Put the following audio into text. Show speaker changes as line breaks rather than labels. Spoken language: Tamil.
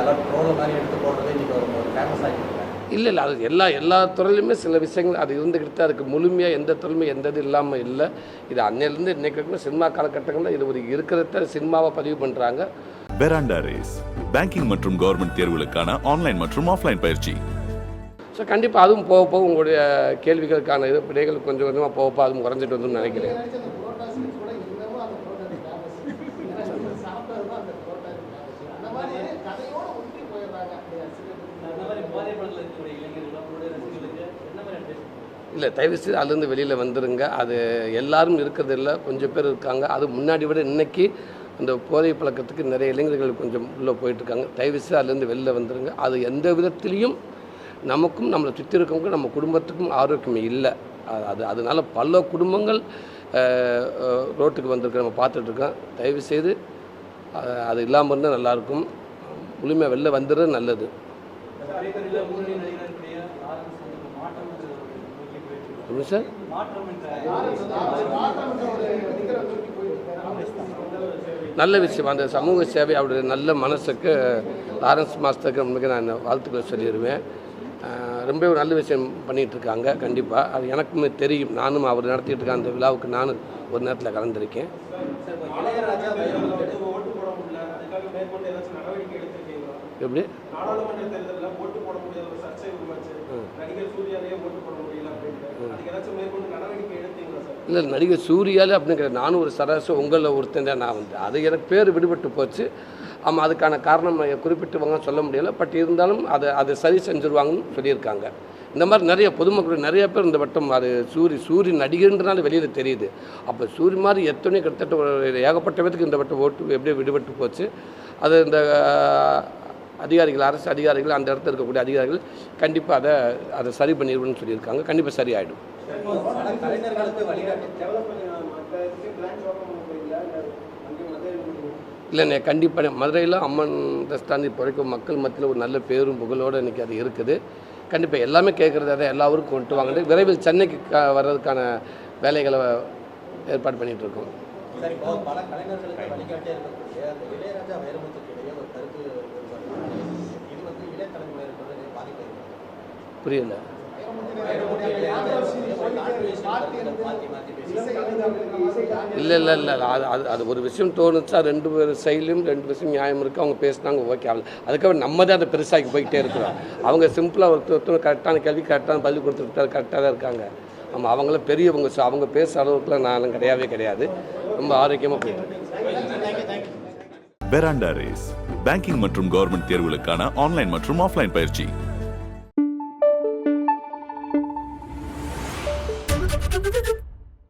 எல்லாம் ட்ரோல் மாதிரி எடுத்து போடுறது இன்னைக்கு ஒரு ஒரு ஃபேமஸ் ஆகிட்டு
இல்லை இல்லை அது எல்லா எல்லா துறையிலுமே சில விஷயங்கள் அது இருந்துக்கிட்டு தான் இருக்குது முழுமையாக எந்த துறையுமே எந்த இது இல்லாமல் இல்லை. இது அன்னையிலேருந்து இன்னைக்கு வரைக்கும் சினிமா காலகட்டங்களில் இது ஒரு இருக்கிறத சினிமாவை பதிவு பண்ணுறாங்க
பெராண்டா ரேஸ் பேங்கிங் மற்றும் கவர்மெண்ட் தேர்வுகளுக்கான ஆன்லைன் மற்றும் ஆஃப்லைன் பயிற்சி.
ஸோ கண்டிப்பாக அதுவும் போக போக உங்களுடைய கேள்விகளுக்கான இது விடைகள் கொஞ்சம் கொஞ்சமாக போக போக அதுவும் குறைஞ்சிட்டு வந்துன்னு நினைக்கிறேன். இல்லை தயவு செய்து அதுலேருந்து வெளியில் வந்துருங்க. அது எல்லாரும் இருக்கிறது இல்லை கொஞ்சம் பேர் இருக்காங்க. அது முன்னாடி விட இன்னைக்கு அந்த போதை பழக்கத்துக்கு நிறைய இளைஞர்கள் கொஞ்சம் உள்ளே போயிட்டுருக்காங்க. தயவு செய்து அதுலேருந்து வெளியில் வந்துருங்க. அது எந்த விதத்துலேயும் நமக்கும் நம்மளை சுற்றி இருக்கவங்க நம்ம குடும்பத்துக்கும் ஆரோக்கியம் இல்லை. அது- அது அதனால பல குடும்பங்கள் ரோட்டுக்கு வந்திருக்க நம்ம பார்த்துட்ருக்கோம். தயவு செய்து அது இல்லாமல் இருந்தால் நல்லாயிருக்கும். முழுமையாக வெளில வந்துடுறது நல்லது. சார்? நல்ல விஷயம். அந்த சமூக சேவை அவருடைய நல்ல மனசுக்கு லாரன்ஸ் மாஸ்டருக்கு மிக நான் வாழ்த்துக்களை சொல்லிடுவேன் ரொம்ப ஒரு நல்ல விஷயம் பண்ணிகிட்டு இருக்காங்க கண்டிப்பாக அது எனக்குமே தெரியும். நானும் அவர் நடத்திட்டு இருக்க அந்த விழாவுக்கு நானும் ஒரு நேரத்தில் கலந்துருக்கேன்.
சார்?
இல்லை நடிகர் சூர்யாவில் அப்படிங்கிற நானும் ஒரு சராசரி உங்களில் ஒருத்தன் தான் நான் வந்து. அது எனக்கு பேர் விடுபட்டு போச்சு. ஆமாம் அதுக்கான காரணம் குறிப்பிட்டுவாங்க சொல்ல முடியல. பட் இருந்தாலும் அதை அதை சரி செஞ்சுருவாங்கன்னு சொல்லியிருக்காங்க. இந்த மாதிரி நிறைய பொதுமக்கள் நிறைய பேர் இந்த வட்டம் அது சூரி சூரி நடிகர்ன்றனால வெளியில் தெரியுது. அப்போ சூரி மாதிரி எத்தனையோ கிட்டத்தட்ட ஒரு ஏகப்பட்ட பேருக்கு இந்த வட்டம் ஓட்டு எப்படியோ விடுபட்டு போச்சு. அது இந்த அதிகாரிகள் அரசு அதிகாரிகள் அந்த இடத்துல இருக்கக்கூடிய அதிகாரிகள் கண்டிப்பாக அதை அதை சரி பண்ணிடுவோம்னு சொல்லியிருக்காங்க. கண்டிப்பாக சரியாயிடும். இல்லைண்ணே கண்டிப்பாக மதுரையில் அம்மன் ரஸ்தாந்தி பிறக்கும் மக்கள் மத்தியில் ஒரு நல்ல பேரும் புகழோடு இன்றைக்கி அது இருக்குது. கண்டிப்பாக எல்லாமே கேட்குறது அதை எல்லா ஊருக்கும் கொண்டு வாங்கிட்டு விரைவில் சென்னைக்கு வர்றதுக்கான வேலைகளை ஏற்பாடு பண்ணிகிட்ருக்கோம்
சரி இப்போ பல கலைஞர்களுக்கு வழிகாட்டியாக இருக்கக்கூடிய அந்த இளையராஜா வைரமுத்துக்கு இடையே ஒரு கருத்து இது வந்து இளைய தலைமுறையினருக்கு வந்து பாதிப்பு
புரியல. இல்லை இல்லை இல்லை அது அது அது ஒரு விஷயம் தோணுச்சா ரெண்டு பேர் சைட்லையும் ரெண்டு விஷயம் நியாயம் இருக்குது அவங்க பேசினாங்க ஓகே. ஆகல அதுக்கப்புறம் நம்ம தான் அதை பெருசாக்கி போயிட்டே இருக்கிறோம். அவங்க சிம்பிளாக ஒருத்தர் ஒருத்தர் கரெக்டான கேள்வி கரெக்டான பதில் கொடுத்துருக்காரு கரெக்டாக தான் இருக்காங்க. ஆமாம் அவங்கள பெரியவங்க ஸோ அவங்க பேசுகிற அளவுக்குலாம் நான் கிடையவே கிடையாது. ரொம்ப ஆரோக்கியமாக போயிட்டு
பெராண்டா ரேஸ் பேங்கிங் மற்றும் கவர்மெண்ட் தேர்வுகளுக்கான ஆன்லைன் மற்றும் ஆஃப்லைன் பயிற்சி.